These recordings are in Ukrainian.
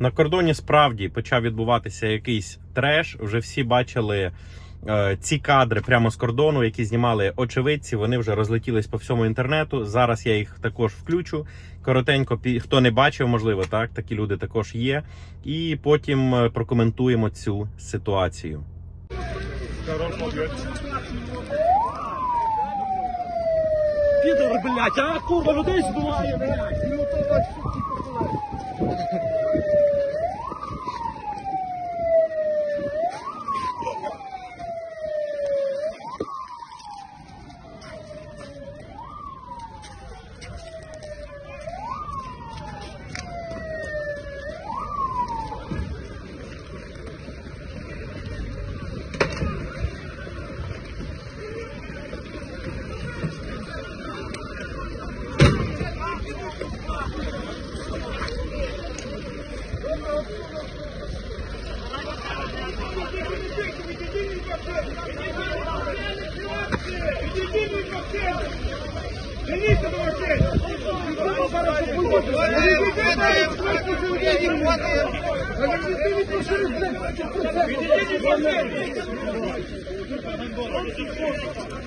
На кордоні справді почав відбуватися якийсь треш. Вже всі бачили е, ці кадри прямо з кордону, які знімали очевидці. Вони вже розлетілись по всьому інтернету. Зараз я їх також включу. Коротенько, хто не бачив, можливо, так такі люди також є. І потім е, прокоментуємо цю ситуацію. Підор, блядь, а курва, людей збиває, блядь.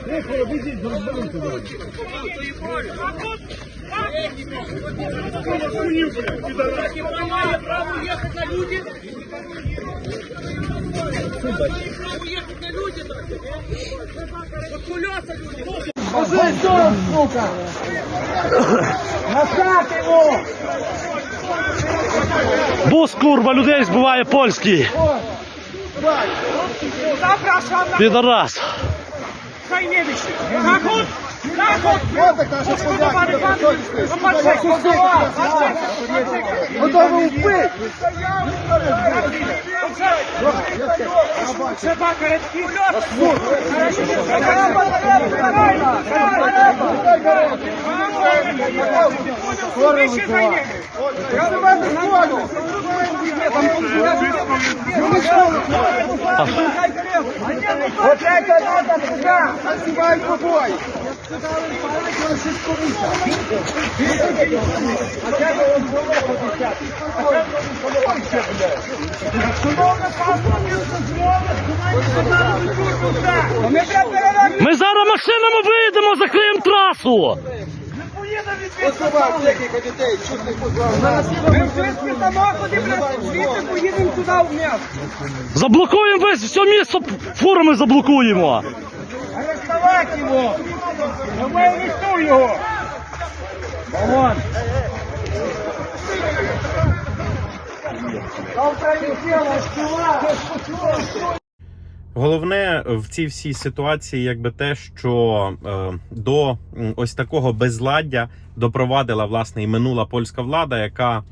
Тихо, обійдіть, розберемо туди. Такі має право їхати на люди. Право їхати на люди так. От кульоса люди. Пошли в сторону, сука! Назад его! Бус, курва, людей збиває польський. Zapraszam na... Підарас. Hajniewicz. Zachód! Zachód! Poszkodowany pan! No Maczek! Maczek! Gotowy upyt! Trzeba karetki! Karetki! Hajniewicz! Я до мене дзвоню! Оце канада туди! Називай побой! Ми зараз машинами виїдемо, закриємо трасу. Посував декілька дітей. Ми м'ясо. Заблокуємо весь все місто, фурами заблокуємо. Арестовать його! Давай арестуй його! Вон! Там прилетіло, чувак! Головне в цій всій ситуації, якби те, що е, до ось такого безладдя допровадила власне і минула польська влада, яка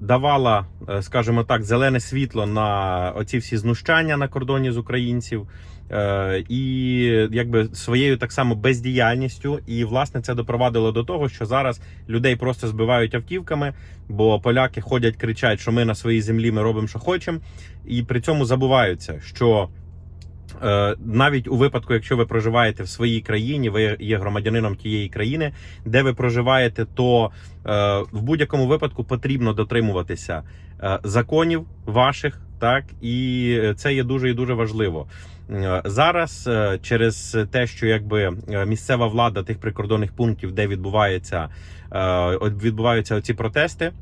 давала, е, скажімо так, зелене світло на оці всі знущання на кордоні з українців. Е, і якби своєю так само бездіяльністю, і власне це допровадило до того, що зараз людей просто збивають автівками, бо поляки ходять, кричать, що ми на своїй землі ми робимо, що хочемо, і при цьому забуваються, що е, навіть у випадку, якщо ви проживаєте в своїй країні, ви є громадянином тієї країни, де ви проживаєте, то е, в будь-якому випадку потрібно дотримуватися е, законів ваших, так і це є дуже і дуже важливо. Е, Зараз е, через те, що якби е, місцева влада тих прикордонних пунктів, де відбувається е, відбуваються ці протести.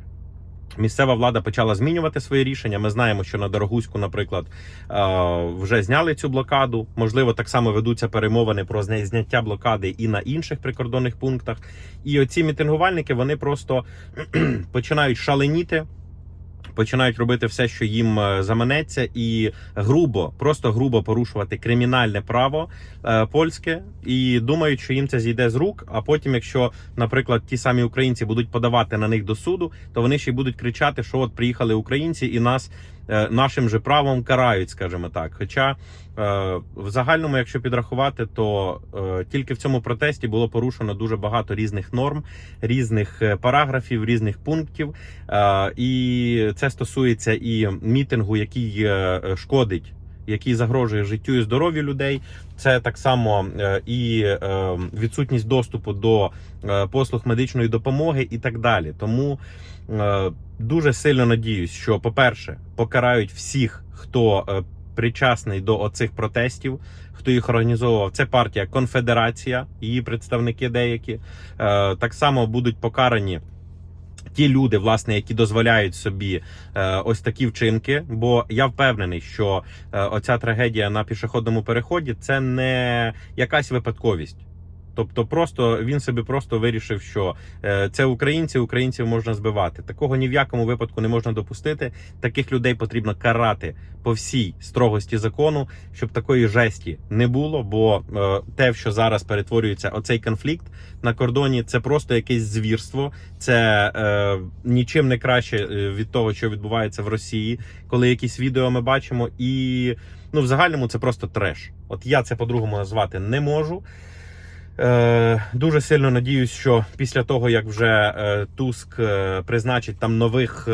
Місцева влада почала змінювати свої рішення. Ми знаємо, що на Дорогуську, наприклад, е, вже зняли цю блокаду. Можливо, так само ведуться перемовини про зня- зняття блокади і на інших прикордонних пунктах. І оці мітингувальники вони просто починають шаленіти. Починають робити все, що їм е, заманеться, і грубо, просто грубо порушувати кримінальне право е, польське, і думають, що їм це зійде з рук. А потім, якщо, наприклад, ті самі українці будуть подавати на них до суду, то вони ще й будуть кричати, що от приїхали українці і нас нашим же правом карають, скажімо так. Хоча е, в загальному, якщо підрахувати, то е, тільки в цьому протесті було порушено дуже багато різних норм, різних е, параграфів, різних пунктів. Е, і це стосується і мітингу, який е, шкодить який загрожує життю і здоров'ю людей. Це так само е, і е, відсутність доступу до е, послуг медичної допомоги і так далі. Тому дуже сильно надіюсь, що, по-перше, покарають всіх, хто причасний до оцих протестів, хто їх організовував. Це партія Конфедерація, її представники деякі. Так само будуть покарані. Ті люди, власне, які дозволяють собі е, ось такі вчинки, бо я впевнений, що е, оця трагедія на пішохідному переході це не якась випадковість. Тобто, просто він собі просто вирішив, що е, це українці, українців можна збивати. Такого ні в якому випадку не можна допустити. Таких людей потрібно карати по всій строгості закону, щоб такої жесті не було. Бо е, те, що зараз перетворюється оцей конфлікт на кордоні, це просто якесь звірство. Це е, нічим не краще е, від того, що відбувається в Росії, коли якісь відео ми бачимо, і ну в загальному це просто треш. От я це по-другому назвати не можу. Е, дуже сильно надіюсь, що після того, як вже е, Туск е, призначить там нових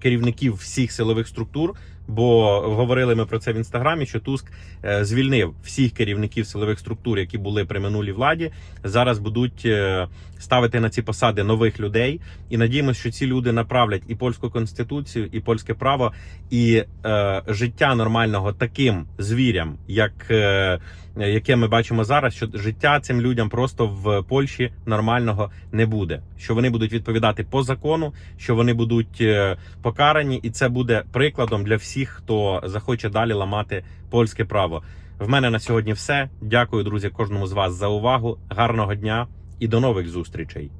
керівників всіх силових структур, бо говорили ми про це в інстаграмі, що Туск е, звільнив всіх керівників силових структур, які були при минулій владі. Зараз будуть е, ставити на ці посади нових людей. І надіємося, що ці люди направлять і польську конституцію, і польське право, і е, життя нормального таким звірям, як. Е, яке ми бачимо зараз, що життя цим людям просто в Польщі нормального не буде. Що вони будуть відповідати по закону, що вони будуть е, покарані, і це буде прикладом для всіх, хто захоче далі ламати польське право. В мене на сьогодні все. Дякую, друзі, кожному з вас за увагу. Гарного дня і до нових зустрічей.